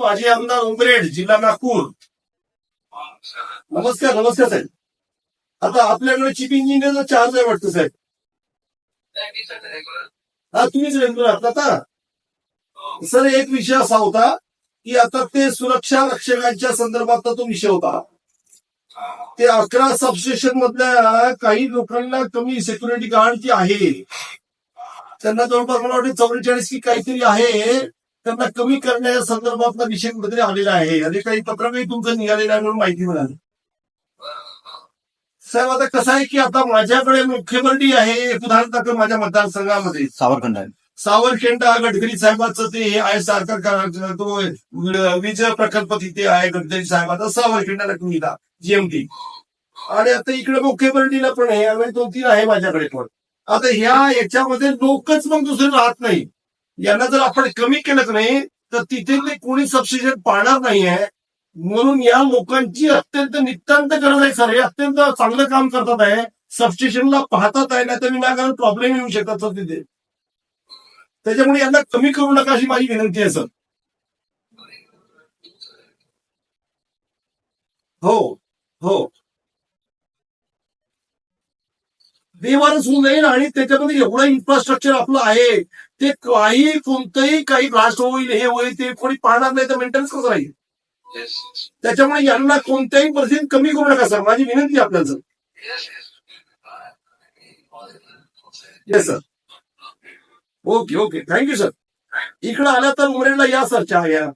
माझे आमदार उमरेड जिल्हा नागपूर. नमस्कार नमस्कार साहेब. आता आपल्याकडे चीफ इंजिनियरचा चार्ज आहे वाटतं साहेब. हा तुम्हीच रेग्युलर आहात आता? सर एक विषय असा होता की आता ते सुरक्षा रक्षकांच्या संदर्भात तो विषय होता. ते अकरा सबस्टेशन मधल्या काही लोकांना कमी सिक्युरिटी गार्ड जी आहे त्यांना जवळपास मला वाटतं चौवेचाळीस की काहीतरी आहे. त्यांना कमी करण्याच्या संदर्भातला विषय कुठेतरी आलेला आहे. आणि काही पत्रकही तुमचं निघालेलं आहे म्हणून माहिती मिळाली. साहेब आता कसं आहे की आता माझ्याकडे मुख्यमंत्री आहे एक उदाहरण दाखल माझ्या मतदारसंघामध्ये. सावरखंड आहे. सावरखेंडा गडकरी साहेबांचं ते हे आहे सारखं तो वीज प्रकल्प तिथे आहे गडकरी साहेबाचा सावरखेंडाला निघा जीएमटी आणि आता इकडे मुख्यमंत्रीला पण आहे आणि दोन तीन आहे माझ्याकडे पण. आता ह्या याच्यामध्ये लोकच मग दुसरे राहत नाही. यांना जर आपण कमी केलंच नाही तर तिथे ते कोणी सबसिडी पाहणार नाहीये. म्हणून या लोकांची अत्यंत नितांत गरज आहे सर. हे अत्यंत चांगलं काम करतात आहे. सबस्टेशनला पाहतात आहे नाही तर विनाकारण प्रॉब्लेम येऊ शकतात सर तिथे. त्याच्यामुळे यांना कमी करू नका अशी माझी विनंती आहे सर. हो हो. बेवारस होऊन जाईल आणि त्याच्यामध्ये एवढं इन्फ्रास्ट्रक्चर आपलं आहे ते काही कोणतंही काही ब्लास्ट होईल हे होईल ते कोणी पाहणार नाही तर मेंटेनन्स कसं राहील? त्याच्यामुळे यांना कोणत्याही परिस्थितीत कमी करू नका सर. माझी विनंती आपल्याला sir. Yes sir okay okay thank you sir इकडे आला तर उमरेडला या सर चहा घ्या.